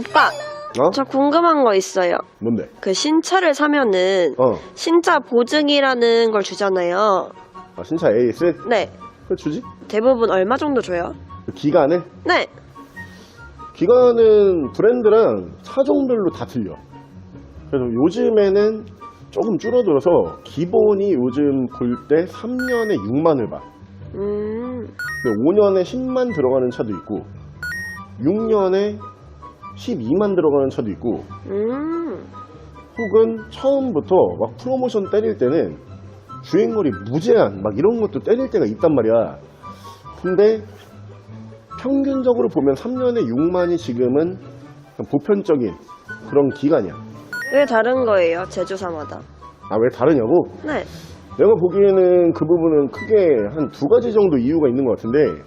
오빠, 어? 저 궁금한 거 있어요. 뭔데? 그 신차를 사면은 어. 신차 보증이라는 걸 주잖아요. 아, 신차 AS? 네. 그거 주지? 대부분 얼마 정도 줘요? 그 기간을? 네. 기간은 브랜드랑 차종별로 다 틀려. 그래서 요즘에는 조금 줄어들어서 기본이 요즘 볼 때 3년에 6만을 봐. 음, 근데 5년에 10만 들어가는 차도 있고 6년에 12만 들어가는 차도 있고 음. 혹은 처음부터 막 프로모션 때릴 때는 주행거리 무제한 막 이런 것도 때릴 때가 있단 말이야. 근데 평균적으로 보면 3년에 6만이 지금은 보편적인 그런 기간이야. 왜 다른 거예요? 제조사마다. 아, 왜 다르냐고? 네. 내가 보기에는 그 부분은 크게 한 두 가지 정도 이유가 있는 것 같은데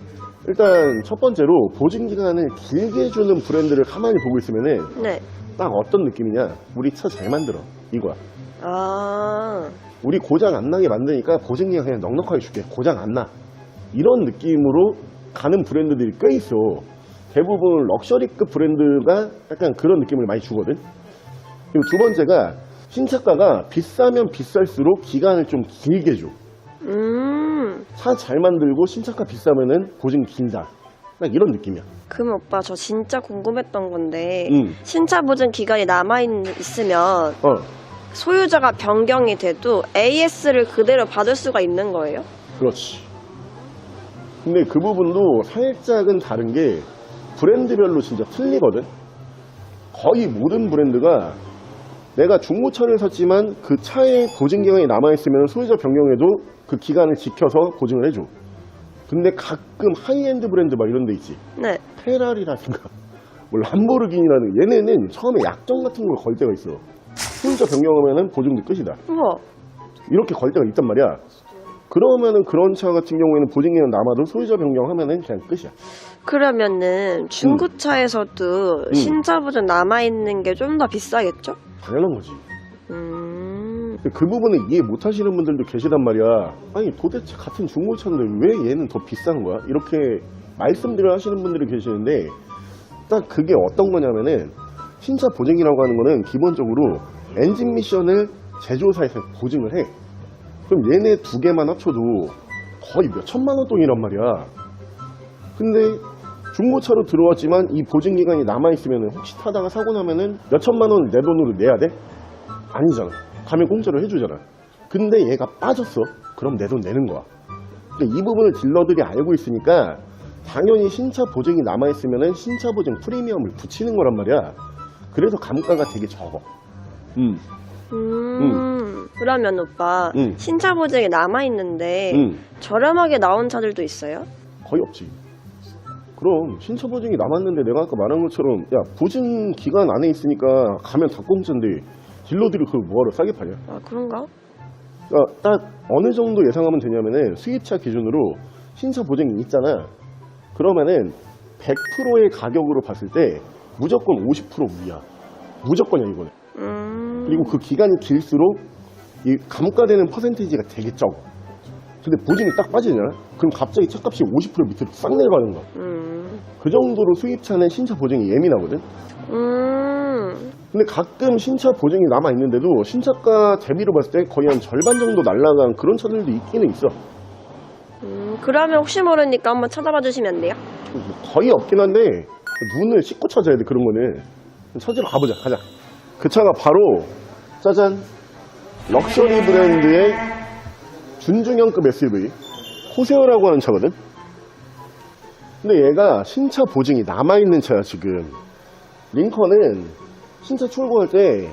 일단 첫 번째로 보증 기간을 길게 주는 브랜드를 가만히 보고 있으면은 네. 딱 어떤 느낌이냐? 우리 차 잘 만들어. 이거야. 아, 우리 고장 안 나게 만드니까 보증 기간 그냥 넉넉하게 줄게. 고장 안 나. 이런 느낌으로 가는 브랜드들이 꽤 있어. 대부분 럭셔리급 브랜드가 약간 그런 느낌을 많이 주거든. 그리고 두 번째가 신차가가 비싸면 비쌀수록 기간을 좀 길게 줘. 음. 차 잘 만들고 신차가 비싸면은 보증 길다. 딱 이런 느낌이야. 그럼 오빠 저 진짜 궁금했던 건데 응. 신차 보증 기간이 남아 있으면 어, 소유자가 변경이 돼도 AS를 그대로 받을 수가 있는 거예요? 그렇지. 근데 그 부분도 살짝은 다른 게 브랜드별로 진짜 틀리거든. 거의 모든 브랜드가 내가 중고차를 샀지만 그 차에 보증 기간이 남아 있으면 소유자 변경에도 그 기간을 지켜서 보증을 해줘. 근데 가끔 하이엔드 브랜드 막 이런 데 있지. 네. 페라리라든가 뭐 람보르기니라는 얘네는 처음에 약정 같은 걸 걸 때가 있어. 소유자 변경하면은 보증도 끝이다. 우와. 이렇게 걸 때가 있단 말이야. 그러면은 그런 차 같은 경우에는 보증기간 남아도 소유자 변경하면은 그냥 끝이야. 그러면은 중고차에서도 음. 신차 보증 남아 있는 게 좀 더 비싸겠죠? 당연한 거지. 그 부분을 이해 못 하시는 분들도 계시단 말이야. 아니 도대체 같은 중고차인데 왜 얘는 더 비싼 거야? 이렇게 말씀들을 하시는 분들이 계시는데 딱 그게 어떤 거냐면은 신차 보증이라고 하는 거는 기본적으로 엔진 미션을 제조사에서 보증을 해. 그럼 얘네 두 개만 합쳐도 거의 몇 천만 원 돈이란 말이야. 근데 중고차로 들어왔지만 이 보증 기간이 남아 있으면 혹시 타다가 사고 나면은 몇 천만 원 내 돈으로 내야 돼? 아니잖아. 가면 공짜로 해주잖아. 근데 얘가 빠졌어. 그럼 내 돈 내는 거야. 근데 이 부분을 딜러들이 알고 있으니까 당연히 신차 보증이 남아 있으면은 신차 보증 프리미엄을 붙이는 거란 말이야. 그래서 감가가 되게 적어. 음, 음. 그러면 오빠 음. 신차 보증이 남아 있는데 음. 저렴하게 나온 차들도 있어요? 거의 없지. 그럼 신차 보증이 남았는데 내가 아까 말한 것처럼 야 보증 기간 안에 있으니까 가면 다 공짜인데 딜러들이 그걸 뭐하러 싸게 파냐? 아 그런가? 그러니까 딱 어느 정도 예상하면 되냐면은 수입차 기준으로 신차 보증이 있잖아. 그러면은 100%의 가격으로 봤을 때 무조건 50% 위야. 무조건이야 이거는. 음. 그리고 그 기간이 길수록 이 감가되는 퍼센테이지가 되게 적어. 근데 보증이 딱 빠지잖아. 그럼 갑자기 차값이 50% 밑으로 싹 내려가는 거야. 음. 그 정도로 수입차는 신차 보증이 예민하거든. 음. 근데 가끔 신차 보증이 남아 있는데도 신차가 대비로 봤을 때 거의 한 절반 정도 날라간 그런 차들도 있기는 있어. 음. 그러면 혹시 모르니까 한번 찾아봐 주시면 안 돼요? 거의 없긴 한데 눈을 씻고 찾아야 돼 그런 거는 찾으러 가보자 가자 그 차가 바로 짜잔 럭셔리 브랜드의 준중형급 SUV 코세어라고 하는 차거든 근데 얘가 신차 보증이 남아있는 차야 지금 링컨은 신차 출고할 때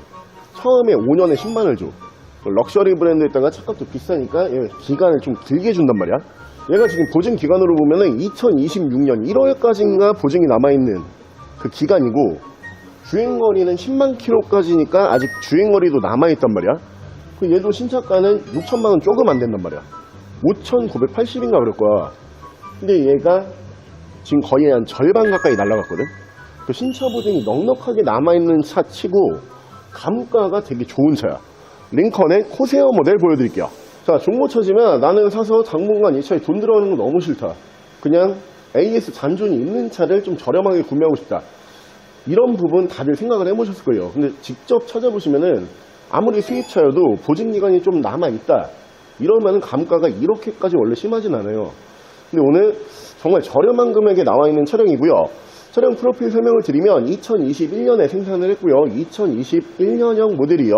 처음에 5년에 10만을 줘. 럭셔리 브랜드에다가 차값도 비싸니까 얘 기간을 좀 길게 준단 말이야. 얘가 지금 보증 기간으로 보면은 2026년 1월까지인가 보증이 남아있는 그 기간이고 주행거리는 10만 킬로까지니까 아직 주행거리도 남아있단 말이야. 그 얘도 신차가는 6천만 원 조금 안 된단 말이야. 5,980인가 그럴 거야. 근데 얘가 지금 거의 한 절반 가까이 날라갔거든 그 신차 보증이 넉넉하게 남아있는 차 치고 감가가 되게 좋은 차야 링컨의 코세어 모델 보여드릴게요 자 중고차지만 나는 사서 당분간 이 차에 돈 들어가는 거 너무 싫다 그냥 AS 잔존이 있는 차를 좀 저렴하게 구매하고 싶다 이런 부분 다들 생각을 해보셨을 거예요. 근데 직접 찾아보시면은 아무리 수입차여도 보증기간이 좀 남아있다. 이러면은 감가가 이렇게까지 원래 심하진 않아요. 근데 오늘 정말 저렴한 금액에 나와 있는 차량이고요. 차량 프로필 설명을 드리면 2021년에 생산을 했고요. 2021년형 모델이요.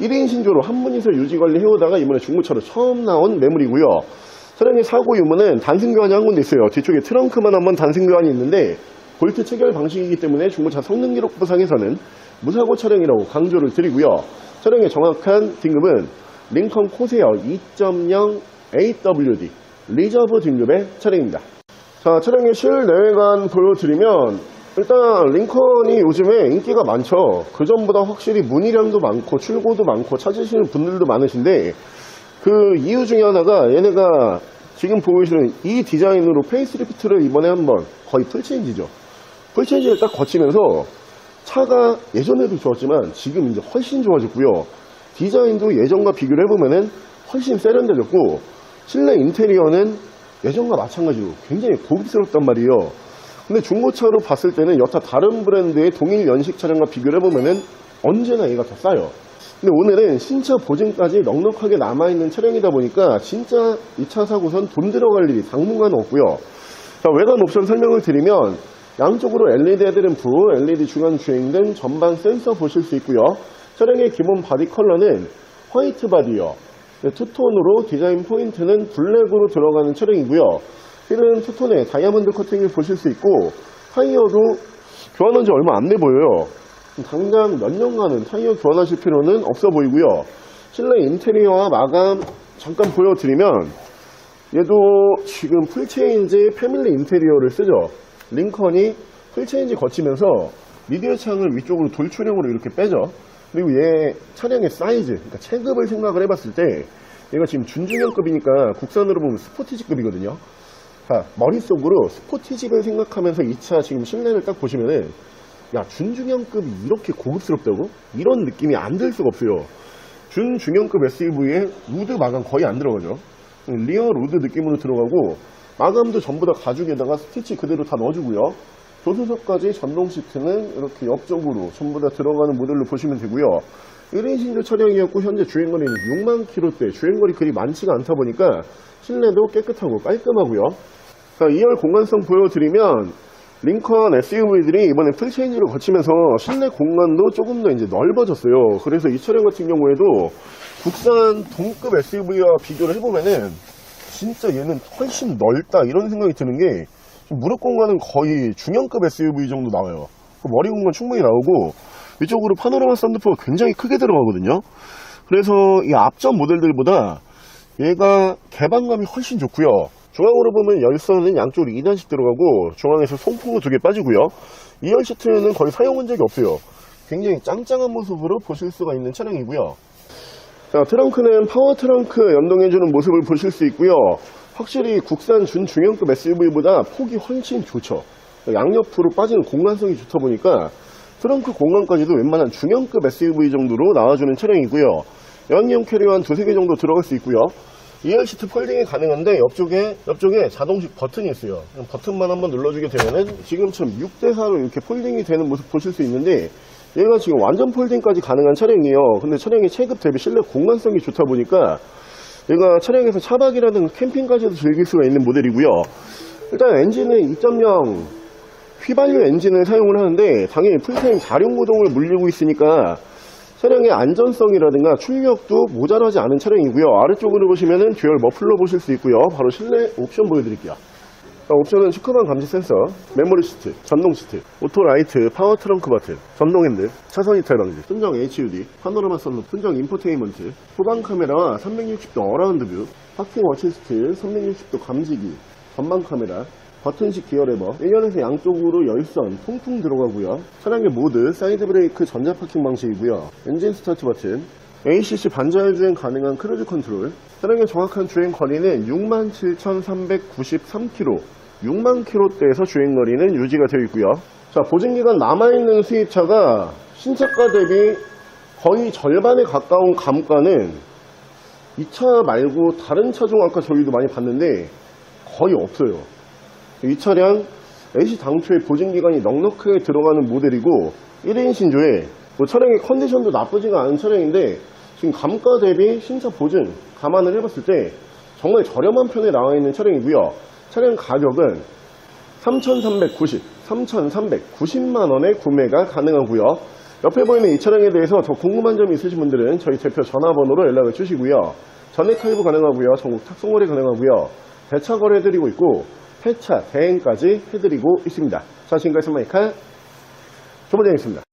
1인 신조로 한 분이서 유지 관리 해오다가 이번에 중고차로 처음 나온 매물이고요. 차량의 사고 유무는 단순 교환이 한 군데 있어요. 뒤쪽에 트렁크만 한 번 단순 교환이 있는데 볼트 체결 방식이기 때문에 중고차 성능 기록부상에서는 무사고 차량이라고 강조를 드리고요. 차량의 정확한 등급은 링컨 코세어 2.0 AWD 리저브 등급의 차량입니다. 자, 차량의 실내외관 보여드리면 일단 링컨이 요즘에 인기가 많죠. 그 전보다 확실히 문의량도 많고 출고도 많고 찾으시는 분들도 많으신데 그 이유 중에 하나가 얘네가 지금 보이시는 이 디자인으로 페이스리프트를 이번에 한번 거의 풀체인지죠. 풀체인지를 딱 거치면서 차가 예전에도 좋았지만 지금 이제 훨씬 좋아졌고요. 디자인도 예전과 비교를 해보면은 훨씬 세련되졌고 실내 인테리어는 예전과 마찬가지로 굉장히 고급스럽단 말이에요. 근데 중고차로 봤을 때는 여타 다른 브랜드의 동일 연식 차량과 비교를 해보면은 언제나 얘가 더 싸요. 근데 오늘은 신차 보증까지 넉넉하게 남아있는 차량이다 보니까 진짜 이 차 사고선 돈 들어갈 일이 당분간 없고요. 자, 외관 옵션 설명을 드리면 양쪽으로 LED 헤드램프, LED 중간 주행 등 전방 센서 보실 수 있고요. 차량의 기본 바디 컬러는 화이트 바디요. 네, 투톤으로 디자인 포인트는 블랙으로 들어가는 차량이고요. 휠은 투톤에 다이아몬드 커팅을 보실 수 있고 타이어도 교환한 지 얼마 안 돼 보여요. 당장 몇 년간은 타이어 교환하실 필요는 없어 보이고요. 실내 인테리어와 마감 잠깐 보여드리면 얘도 지금 풀체인지 패밀리 인테리어를 쓰죠. 링컨이 풀체인지 거치면서 미디어 창을 위쪽으로 돌출형으로 이렇게 빼죠. 그리고 얘 차량의 사이즈, 그러니까 체급을 생각을 해봤을 때 얘가 지금 준중형급이니까 국산으로 보면 스포티지급이거든요. 자, 머릿속으로 스포티지를 생각하면서 이 차 지금 실내를 딱 보시면은 야, 준중형급이 이렇게 고급스럽다고? 이런 느낌이 안 들 수가 없어요. 준중형급 SUV에 우드 마감 거의 안 들어가죠. 리어 로드 느낌으로 들어가고 마감도 전부 다 가죽에다가 스티치 그대로 다 넣어주고요. 조수석까지 전동 시트는 이렇게 옆쪽으로 전부 다 들어가는 모델로 보시면 되고요. 1인 신조 차량이었고 현재 주행거리는 6만 킬로대 주행거리 그리 많지가 않다 보니까 실내도 깨끗하고 깔끔하고요. 자, 2열 공간성 보여드리면 링컨 SUV들이 이번에 풀체인지를 거치면서 실내 공간도 조금 더 이제 넓어졌어요. 그래서 이 차량 같은 경우에도 국산 동급 SUV와 비교를 해보면은 진짜 얘는 훨씬 넓다 이런 생각이 드는 게 무릎 공간은 거의 중형급 SUV 정도 나와요. 그 머리 공간 충분히 나오고 위쪽으로 파노라마 썬루프가 굉장히 크게 들어가거든요. 그래서 이 앞전 모델들보다 얘가 개방감이 훨씬 좋고요. 중앙으로 보면 열선은 양쪽으로 2단씩 들어가고 중앙에서 송풍구 두 개 빠지고요. 2열 시트는 거의 사용한 적이 없어요. 굉장히 짱짱한 모습으로 보실 수가 있는 차량이고요. 자, 트렁크는 파워 트렁크 연동해주는 모습을 보실 수 있고요. 확실히 국산 준중형급 SUV보다 폭이 훨씬 좋죠. 양옆으로 빠지는 공간성이 좋다 보니까 트렁크 공간까지도 웬만한 중형급 SUV 정도로 나와주는 차량이고요. 연이용 캐리어 한 두세 개 정도 들어갈 수 있고요. 2열 시트 폴딩이 가능한데 옆쪽에 옆쪽에 자동식 버튼이 있어요. 버튼만 한번 눌러주게 되면은 지금처럼 6대4로 이렇게 폴딩이 되는 모습 보실 수 있는데 얘가 지금 완전 폴딩까지 가능한 차량이에요. 근데 차량이 체급 대비 실내 공간성이 좋다 보니까 얘가 차량에서 차박이라든 캠핑까지도 즐길 수가 있는 모델이고요. 일단 엔진은 2.0 휘발유 엔진을 사용을 하는데 당연히 풀타임 자룡 구동을 물리고 있으니까 차량의 안전성이라든가 출력도 모자라지 않은 차량이고요. 아래쪽으로 보시면은 듀얼 머플러 보실 수 있고요. 바로 실내 옵션 보여드릴게요. 자, 옵션은 시커먼 감지 센서, 메모리 시트, 전동 시트, 오토 라이트, 파워 트렁크 버튼, 전동 핸들, 차선 이탈 방지, 순정 HUD, 파노라마 선루프, 순정 인포테인먼트, 후방 카메라와 360도 어라운드 뷰, 파킹 어시스트, 360도 감지기, 전방 카메라, 버튼식 기어 레버, 1년에서 양쪽으로 열선, 통풍 들어가고요. 차량의 모드, 사이드 브레이크 전자 파킹 방식이고요. 엔진 스타트 버튼, ACC 반자율 주행 가능한 크루즈 컨트롤, 차량의 정확한 주행 거리는 67,393km, 6만 킬로대에서 주행 거리는 유지가 되어 있고요. 자, 보증기간 남아있는 수입차가 신차가 대비 거의 절반에 가까운 감가는 이 차 말고 다른 차중 아까 저희도 많이 봤는데 거의 없어요. 이 차량 AC 당초에 보증기간이 넉넉하게 들어가는 모델이고 1인 신조에 뭐 차량의 컨디션도 나쁘지가 않은 차량인데 지금 감가 대비 신차 보증 감안을 해봤을 때 정말 저렴한 편에 나와 있는 차량이고요. 차량 가격은 3,390, 3,390만 원에 구매가 가능하고요. 옆에 보이는 이 차량에 대해서 더 궁금한 점이 있으신 분들은 저희 대표 전화번호로 연락을 주시고요. 전액 할부 가능하고요. 전국 탁송 거래 가능하고요. 대차 거래해드리고 있고 폐차 대행까지 해드리고 있습니다. 자 지금까지 스마이카 조반장이었습니다.